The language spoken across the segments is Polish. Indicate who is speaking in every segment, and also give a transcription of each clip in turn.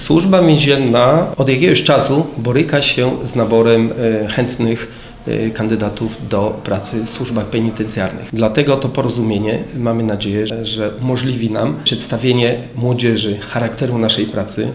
Speaker 1: Służba więzienna od jakiegoś czasu boryka się z naborem e, chętnych e, kandydatów do pracy w służbach penitencjarnych. Dlatego to porozumienie mamy nadzieję, że- umożliwi nam przedstawienie młodzieży charakteru naszej pracy,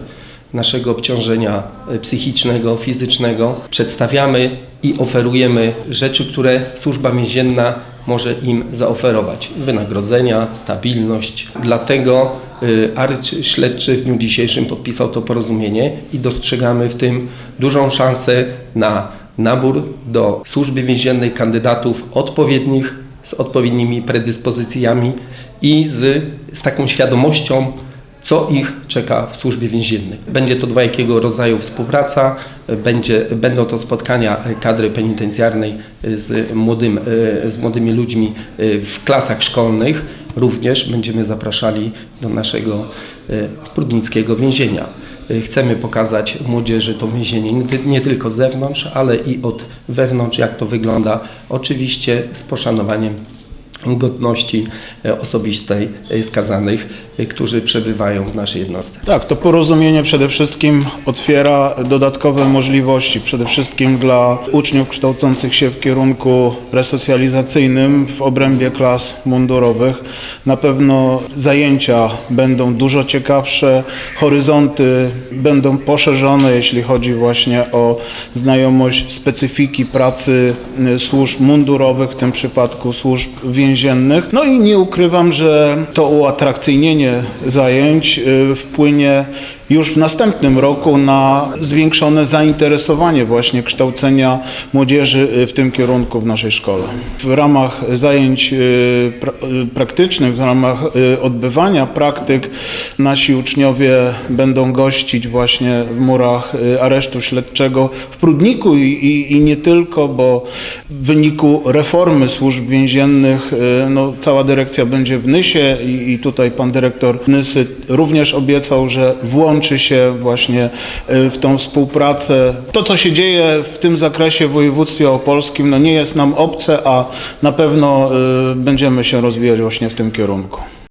Speaker 1: naszego obciążenia e, psychicznego, fizycznego. Przedstawiamy i oferujemy rzeczy, które służba więzienna może im zaoferować. Wynagrodzenia, stabilność. Dlatego y, arcz śledczy w dniu dzisiejszym podpisał to porozumienie i dostrzegamy w tym dużą szansę na nabór do służby więziennej kandydatów odpowiednich, z odpowiednimi predyspozycjami i z, z taką świadomością, co ich czeka w służbie więziennej. Będzie to dwojakiego rodzaju współpraca, będzie, będą to spotkania kadry penitencjarnej z, młodym, e, z młodymi ludźmi e, w klasach szkolnych. Również będziemy zapraszali do naszego e, sprudnickiego więzienia. Chcemy pokazać młodzieży to więzienie nie tylko z zewnątrz, ale i od wewnątrz, jak to wygląda. Oczywiście z poszanowaniem godności e, osobistej e, skazanych, e, którzy przebywają w naszej jednostce.
Speaker 2: Tak, to porozumienie przede wszystkim otwiera dodatkowe możliwości, przede wszystkim dla uczniów kształcących się w kierunku resocjalizacyjnym w obrębie klas mundurowych. Na pewno zajęcia będą dużo ciekawsze, horyzonty będą poszerzone, jeśli chodzi właśnie o znajomość specyfiki pracy służb mundurowych, w tym przypadku służb więziennych. No i nie ukrywam, że to uatrakcyjnienie zajęć y, wpłynie już w następnym roku na zwiększone zainteresowanie właśnie kształcenia młodzieży y, w tym kierunku w naszej szkole. W ramach zajęć y, y, praktycznych, w ramach odbywania praktyk nasi uczniowie będą gościć właśnie w murach aresztu śledczego w Prudniku i, i, i nie tylko, bo w wyniku reformy służb więziennych no, cała dyrekcja będzie w Nysie i, i tutaj pan dyrektor Nysy również obiecał, że włączy się właśnie y, w tą współpracę. To, co się dzieje w tym zakresie w województwie opolskim, no nie jest nam obce, a na pewno y, będziemy się rozwijać właśnie w tym kierunku.